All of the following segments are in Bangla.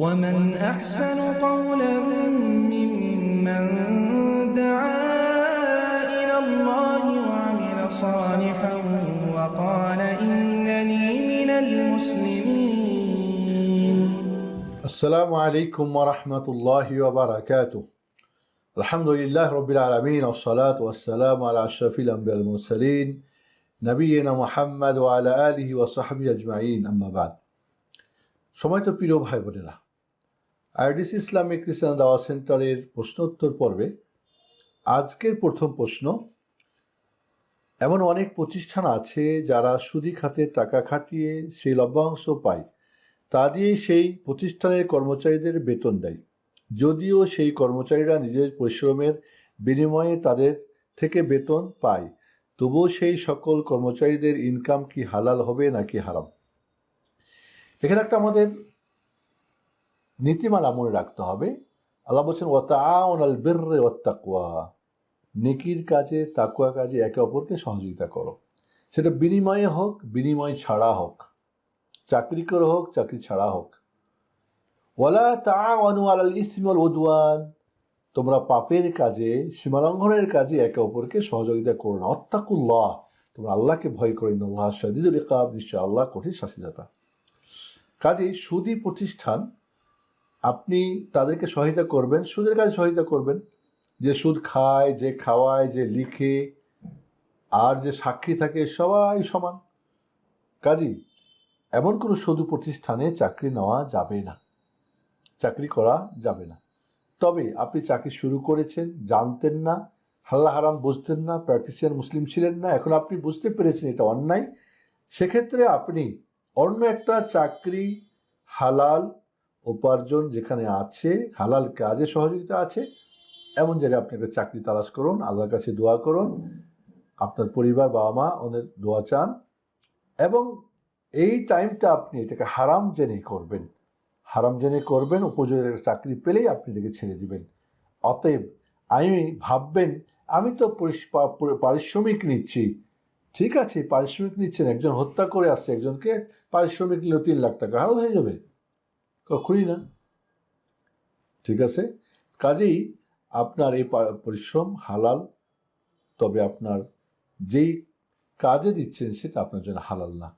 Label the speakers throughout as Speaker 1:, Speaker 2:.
Speaker 1: ومن أحسن قولا ممن دعا إلى الله وعمل صالحا وقال إنني من المسلمين
Speaker 2: السلام عليكم ورحمة الله وبركاته الحمد لله رب العالمين والصلاة والسلام على أشرف الأنبياء المرسلين نبينا محمد وعلى آله وصحبه أجمعين أما بعد সময় তো প্রিয় ভাই বোনেরা আইডিসি ইসলামিক খ্রিস্টান দাওয়া সেন্টারের প্রশ্নোত্তর পর্বে আজকের প্রথম প্রশ্ন, এমন অনেক প্রতিষ্ঠান আছে যারা সুদি খাতে টাকা খাটিয়ে সেই লভ্যাংশ পায়, তা দিয়েই সেই প্রতিষ্ঠানের কর্মচারীদের বেতন দেয়। যদিও সেই কর্মচারীরা নিজের পরিশ্রমের বিনিময়ে তাদের থেকে বেতন পায়, তবুও সেই সকল কর্মচারীদের ইনকাম কি হালাল হবে নাকি হারাম? এখানে একটা আমাদের নীতিমালা মনে রাখতে হবে। আল্লাহ বলছেন ওয়াতাউন আল বিররে ওয়াত্তাকওয়া। নেকির কাজে তাকুয়া কাজে একে অপরকে সহযোগিতা করো। সেটা বিনিময়ে হোক, বিনিময় ছাড়া হোক। চাকরি করে হোক, চাকরি ছাড়া হোক। ওয়ালা তাআওয়ানু আলাল ইসমি ওয়াল উদওয়ান। তোমরা পাপের কাজে, সীমালঙ্ঘনের কাজে একে অপরকে সহযোগিতা করো না। অত্তাকুল্লাহ তোমরা আল্লাহকে ভয় করে। আল্লাহ শাদিদুল ইকাব। নিশ্চয় আল্লাহ কঠিন শাস্তিদাতা। কাজেই সুদী প্রতিষ্ঠান আপনি তাদেরকে সহায়তা করবেন, সুদের কাজে সহায়তা করবেন। যে সুদ খায়, যে খাওয়ায়, যে লিখে, আর যে সাক্ষী থাকে, সবাই সমান। কাজী, এমন কোনো সুদী প্রতিষ্ঠানে চাকরি নেওয়া যাবে না। চাকরি করা যাবে না। তবে আপনি চাকরি শুরু করেছেন, জানতেন না, হাল্লা হারাম বুঝতেন না প্র্যাকটিসিয়ান মুসলিম ছিলেন না, এখন আপনি বুঝতে পেরেছেন এটা অন্যায়। সেক্ষেত্রে আপনি অন্য একটা চাকরি হালাল উপার্জন যেখানে আছে, হালাল কাজে সহযোগিতা আছে, এমন জায়গায় আপনি একটা চাকরি তালাশ করুন, আল্লাহর কাছে দোয়া করুন, আপনার পরিবার বাবা মা ওদের দোয়া চান, এবং এই টাইমটা আপনি এটাকে হারাম জেনে করবেন। হারাম জেনে করবেন উপযোগী চাকরি পেলেই আপনি এটাকে ছেড়ে দিবেন। অতএব আমি ভাববেন, আমি তো পারিশ্রমিক নিচ্ছি। ঠিক আছে, পারিশ্রমিক নিচ্ছেন, একজন হত্যা করে আসছে, একজনকে পারিশ্রমিক নিল তিন লাখ টাকা হারাল হয়ে যাবে। কখনই না। ঠিক আছে? কাজেই আপনার এই পরিশ্রম হালাল, তবে আপনার যেই কাজে দিচ্ছেন সেটা আপনার জন্য হালাল না।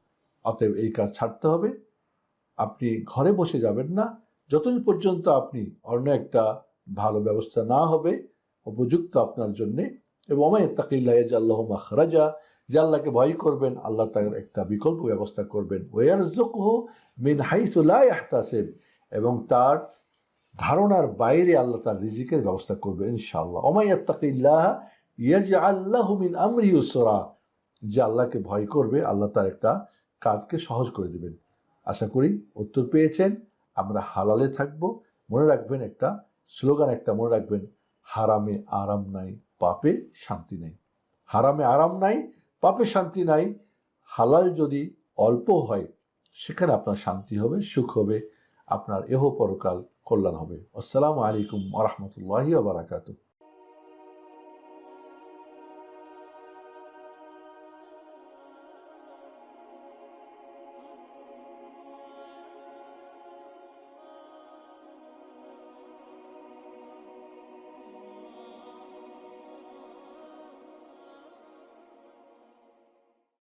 Speaker 2: অতএব এই কাজ ছাড়তে হবে। আপনি ঘরে বসে যাবেন না। যতদিন পর্যন্ত আপনি অন্য একটা ভালো ব্যবস্থা না হবে, উপযুক্ত আপনার জন্যে, এবং আমায় তাকিল্লাহ আল্লাহ মাখরাজা যে আল্লাহকে ভয় করবেন, আল্লাহ তার একটা বিকল্প ব্যবস্থা করবেন। ওয়ার ওয়ারজুকহু মিন হাইসুল্লাহ আহতাসেব এবং তার ধারণার বাইরে আল্লাহ তার রিজিকের ব্যবস্থা করবে ইনশাআল্লাহ। ওমাইয়াত্তাকিল্লাহ ইয়াজ আল্লাহ মিন আমরি উসরা যে আল্লাহকে ভয় করবে, আল্লাহ তার একটা কাজকে সহজ করে দেবেন। আশা করি উত্তর পেয়েছেন, আমরা হালালে থাকব। মনে রাখবেন একটা স্লোগান, একটা মনে রাখবেন, হারামে আরাম নাই, পাপে শান্তি নাই। হারামে আরাম নাই পাপে শান্তি নাই, হালাল যদি অল্প হয়, সেখানে আপনার শান্তি হবে, সুখ হবে, আপনার এহ পরকাল কল্যাণ হবে। আসসালামু আলাইকুম আ রহমতুল্লাহি